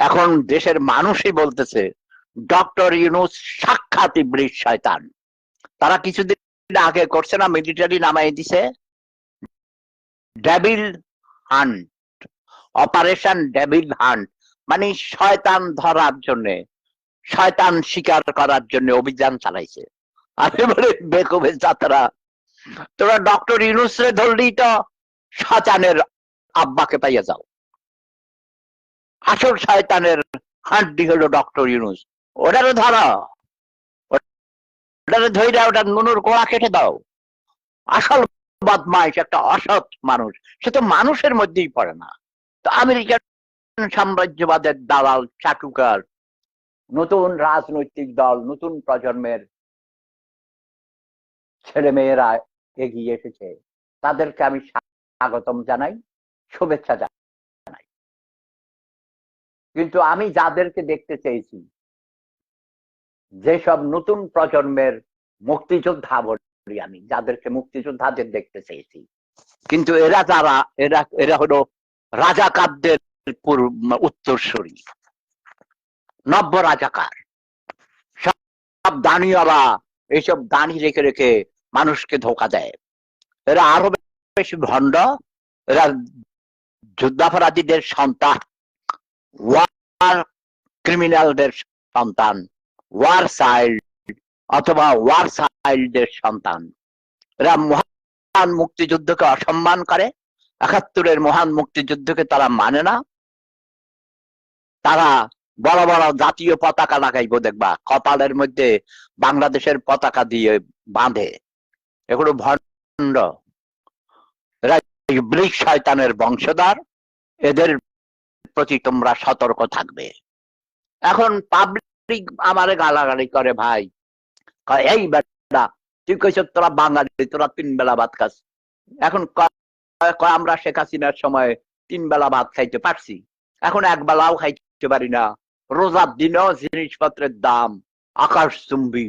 এখন দেশের মানুষই বলতেছে, ডক্টর ইউনুস সাক্ষাৎ ইবলিশ শয়তান। তারা কিছুদিন আগে করছে না, মিলিটারি নামাই দিছে। Devil hunt, operation devil hunt মানে শয়তান ধরার জন্য, শয়তান শিকার করার জন্য অভিযান চালাইছে। আমি বলি বেকুবে যাত্রা। তোরা ডক্টর ইউনুস রে ধরলি তো শয়তানের আব্বাকে পাইয়া যাও। আসল শয়তানের হাড্ডি হলো ডক্টর ইউনুস। ওটারে ধরো। ওটারে ধৈর্য ওটা নুনুর গোড়া কেটে দাও। আসল বদমাইশ, একটা অসৎ মানুষ। সে তো মানুষের মধ্যেই পড়ে না। তো আমেরিকান সাম্রাজ্যবাদের দালাল চাটুকার, নতুন রাজনৈতিক দল, নতুন প্রজন্মের ছেলে মেয়েরা এগিয়ে এসেছে। তাদেরকে আমি স্বাগতম জানাই, শুভেচ্ছা জানাই। কিন্তু আমি যাদেরকে দেখতে চেয়েছি, যেসব নতুন প্রজন্মের মুক্তিযোদ্ধা বলি আমি, যাদেরকে মুক্তিযোদ্ধাদের দেখতে চেয়েছি। কিন্তু এরা যারা, এরা এরা হলো রাজাকারদের উত্তরসূরি, নব্য রাজাকার। সব দানিওয়ালা, এইসব দানি রেখে রেখে মানুষকে ধোকা দেয়। এরা আরও বেশি ভণ্ড, এরা যুদ্ধাপরাধীদের সন্তান। ওয়ার ক্রিমিনালদের সন্তান ওয়ার চাইল্ড অথবা ওয়ার চাইল্ডদের সন্তান। এরা মহান মুক্তিযুদ্ধকে অসম্মান করে, একাত্তরের মহান মুক্তিযুদ্ধকে তারা মানে না। তারা বড় বড় জাতীয় পতাকা লাগাইবো দেখবা, কপালের মধ্যে বাংলাদেশের পতাকা দিয়ে বাঁধে। এগুলো ভণ্ড। এরা শয়তানের বংশধর। এদের প্রতি তোমরা সতর্ক থাকবে। এখন পাবলিক আমারে গালাগালি করে ভাই। এই বেটা, তুই কইছ তোরা বাঙালি, তোরা তিন বেলা ভাত খাস। এখন আমরা শেখ হাসিনার সময় তিন বেলা ভাত খাইতে পারছি। এখন এক বেলাও খাইতে পারি না। রোজার দিনেও জিনিসপত্রের দাম আকাশ চুম্বি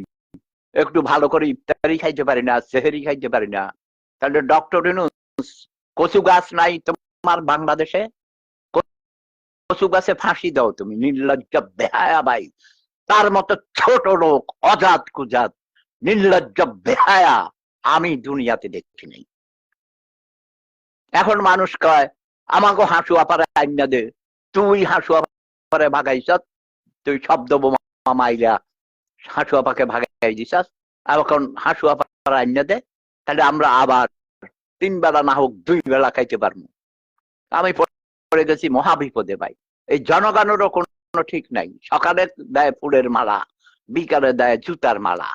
একটু ভালো করে ইফতারি খাইতে পারি না, সেহেরি খাইতে পারি না। তাহলে ডক্টর কচু গাছ নাই তোমার বাংলাদেশে? কচু গাছে ফাঁসি দাও তুমি, নির্লজ্জ বেহায়া ভাই তার মতো ছোট লোক, অজাত কুজাত, নির্লজ্জ বেহায়া আমি দুনিয়াতে দেখছি নাই। এখন মানুষ কয় আমাকে হাসু আপারে আইনা দে, তুই হাসু আপারে ভাগাইছ তুই শব্দ বোমা মাইলা হাসু আপাকে ভাগাই দিছাস এখন হাসু আপার আইনা দে, তাহলে আমরা আবার তিন বেলা না হোক দুই বেলা খাইতে পারব। আমি পড়ে গেছি, মহাবিপদে ভাই। এই জনগণেরও কোনো ঠিক নাই। সকালে দেয় ফুলের মালা, বিকালে দেয় জুতার মালা।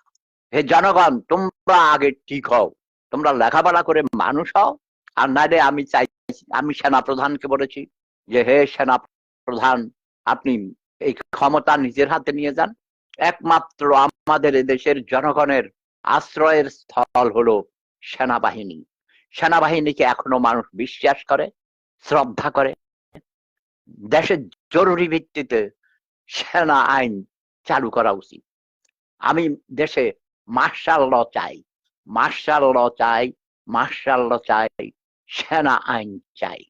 হে জনগণ, তোমরা আগে ঠিক হও। তোমরা লেখাপড়া করে মানুষ হও। আর নাইলে আমি চাই, আমি সেনা প্রধানকে বলেছি যে, হে সেনা প্রধান আপনি এই ক্ষমতা নিজের হাতে নিয়ে যান। একমাত্র আমাদের দেশের জনগণের আশ্রয়ের স্থল হলো সেনাবাহিনী। সেনাবাহিনীকে এখনও মানুষ বিশ্বাস করে, শ্রদ্ধা করে দেশের জরুরি ভিত্তিতে সেনা আইন চালু করা উচিত। আমি দেশে মার্শাল ল চাই মার্শাল ল চাই মার্শাল ল চাই, সেনা আইন চাই।